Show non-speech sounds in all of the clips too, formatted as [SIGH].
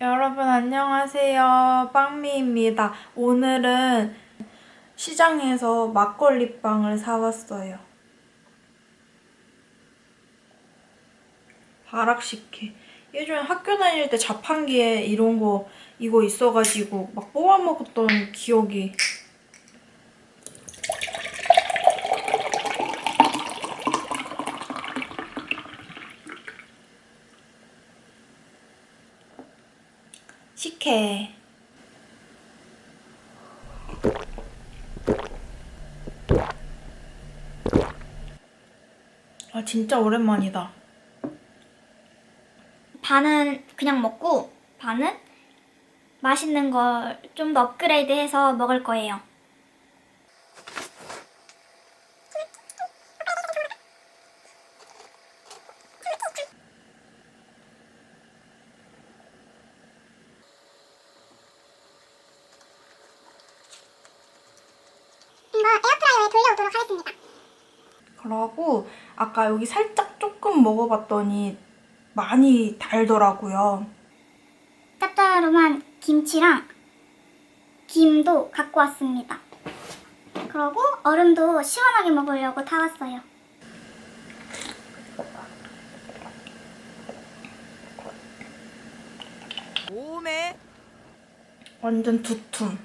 여러분 안녕하세요. 빵미입니다. 오늘은 시장에서 막걸리 빵을 사왔어요. 바락식혜. 예전에 학교 다닐 때 자판기에 이런 거 이거 있어가지고 막 뽑아 먹었던 기억이. 식혜. 아 진짜 오랜만이다. 반은 그냥 먹고 반은 맛있는 걸 좀 더 업그레이드해서 먹을 거예요. 에어프라이어에 돌려오도록 하겠습니다. 그러고 아까 여기 살짝 조금 먹어봤더니 많이 달더라고요. 짭짤한 김치랑 김도 갖고 왔습니다. 그리고 얼음도 시원하게 먹으려고 타왔어요. 오메 완전 두툼.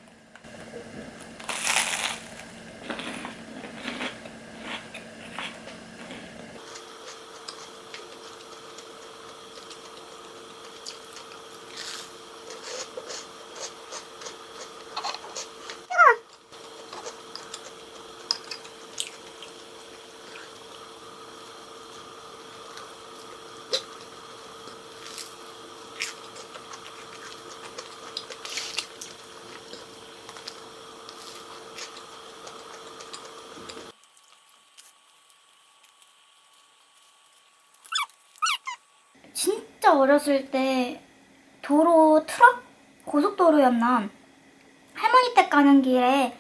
진짜 어렸을 때 도로 트럭? 고속도로였나? 할머니 댁 가는 길에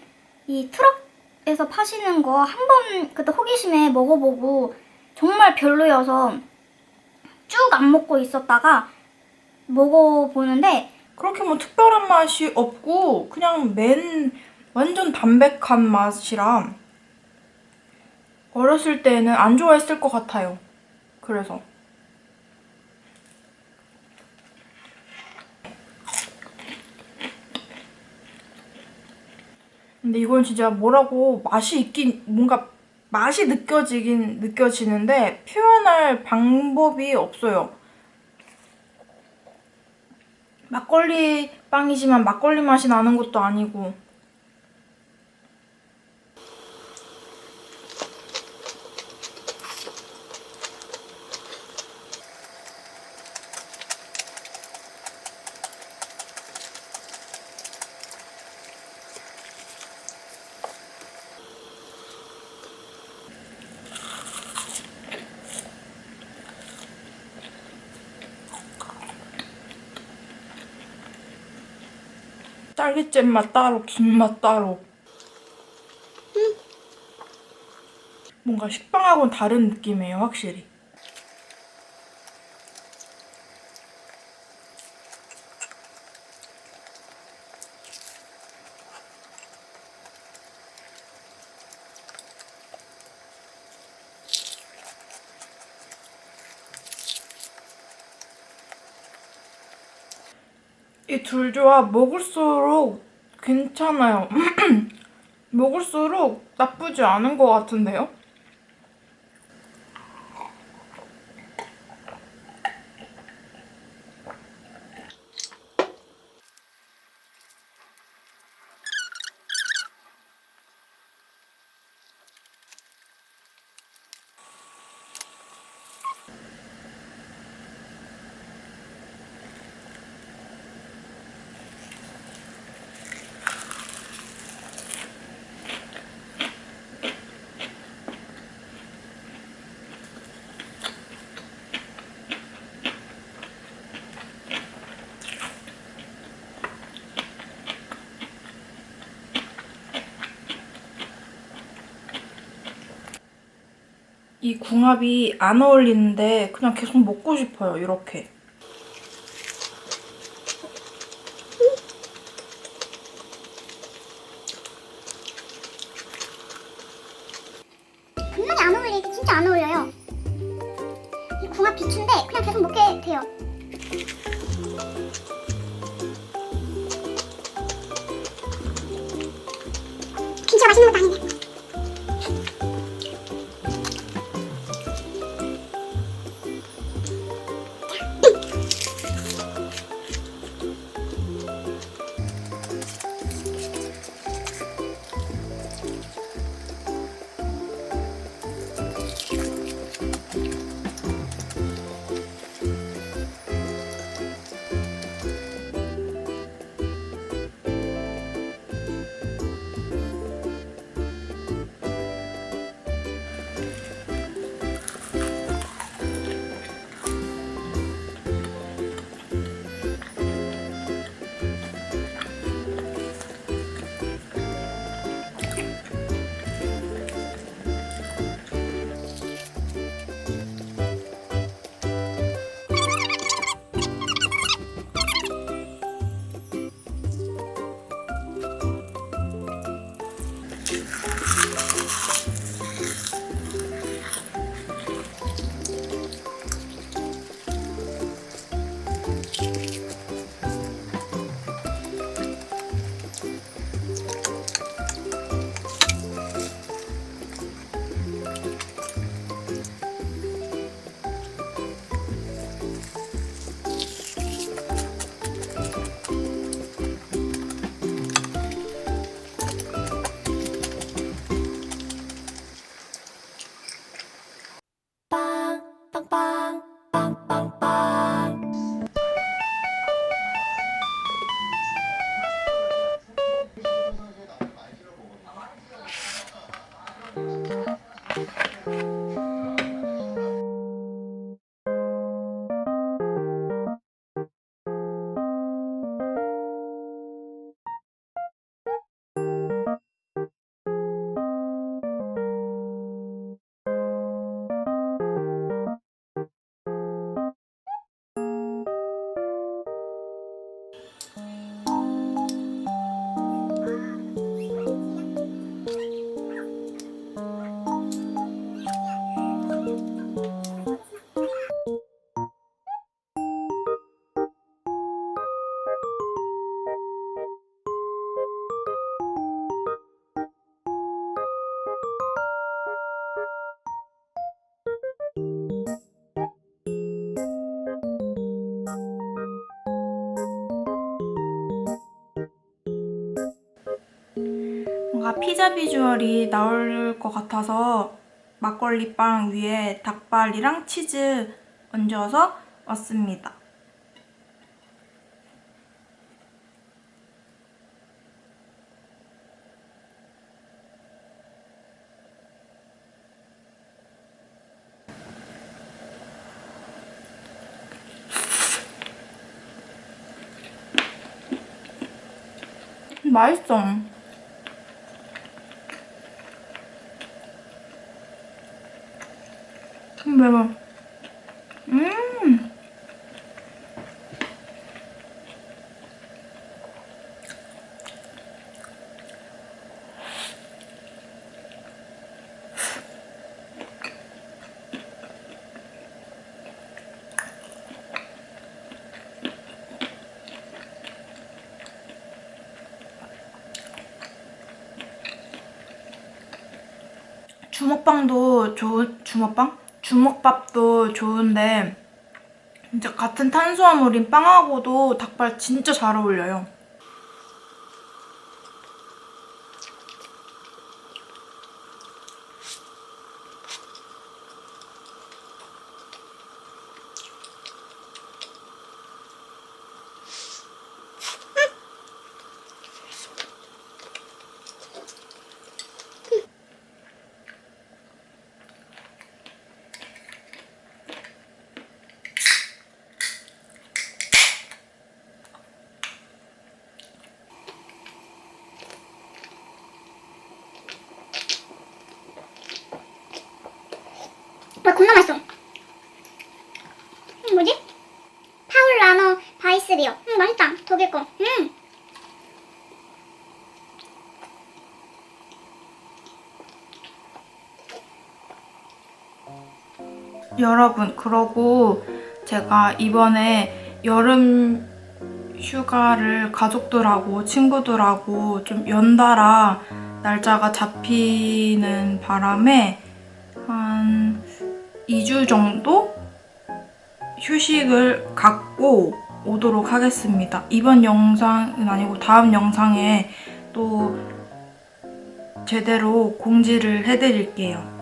이 트럭에서 파시는 거 한 번 그때 호기심에 먹어보고 정말 별로여서 쭉 안 먹고 있었다가 먹어보는데 그렇게 뭐 특별한 맛이 없고 그냥 맨 완전 담백한 맛이라 어렸을 때는 안 좋아했을 것 같아요. 그래서 근데 이건 진짜 뭐라고 맛이 있긴 뭔가 맛이 느껴지긴 느껴지는데 표현할 방법이 없어요. 막걸리 빵이지만 막걸리 맛이 나는 것도 아니고 딸기잼 맛 따로 김 맛 따로. 뭔가 식빵하고는 다른 느낌이에요 확실히 이 둘 조합 먹을수록 괜찮아요. [CLEARS THROAT] 먹을수록 나쁘지 않은 것 같은데요? 이 궁합이 안 어울리는데 그냥 계속 먹고 싶어요. 이렇게. 분명히 안 어울리게 진짜 안 어울려요. 이 궁합 비추인데 그냥 계속 먹게 돼요. 진짜 맛있는 것도 아닌데. 뭔가 피자 비주얼이 나올 것 같아서 막걸리 빵 위에 닭발이랑 치즈 얹어서 왔습니다. 맛있어. 매워. 음. 주먹빵도 좋은 주먹빵? 주먹밥도 좋은데 진짜 같은 탄수화물인 빵하고도 닭발 진짜 잘 어울려요. 와 겁나 맛있어. 음, 뭐지? 파울라노 바이스리오. 음 맛있다. 독일 거. 음. 여러분, 그러고 제가 이번에 여름 휴가를 가족들하고 친구들하고 좀 연달아 날짜가 잡히는 바람에 한 2주 정도 휴식을 갖고 오도록 하겠습니다. 이번 영상은 아니고 다음 영상에 또 제대로 공지를 해드릴게요.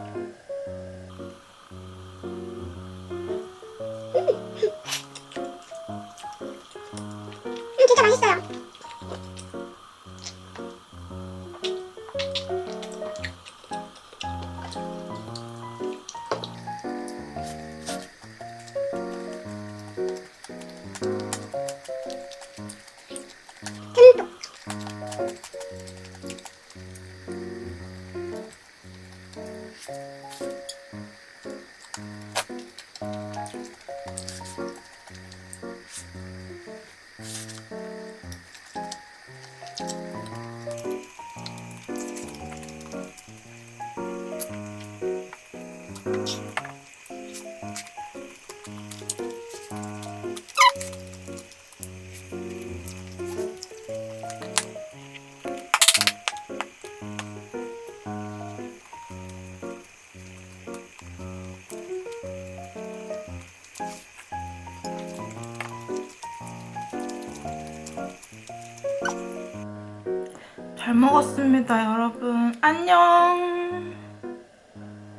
잘 먹었습니다, 여러분. 안녕!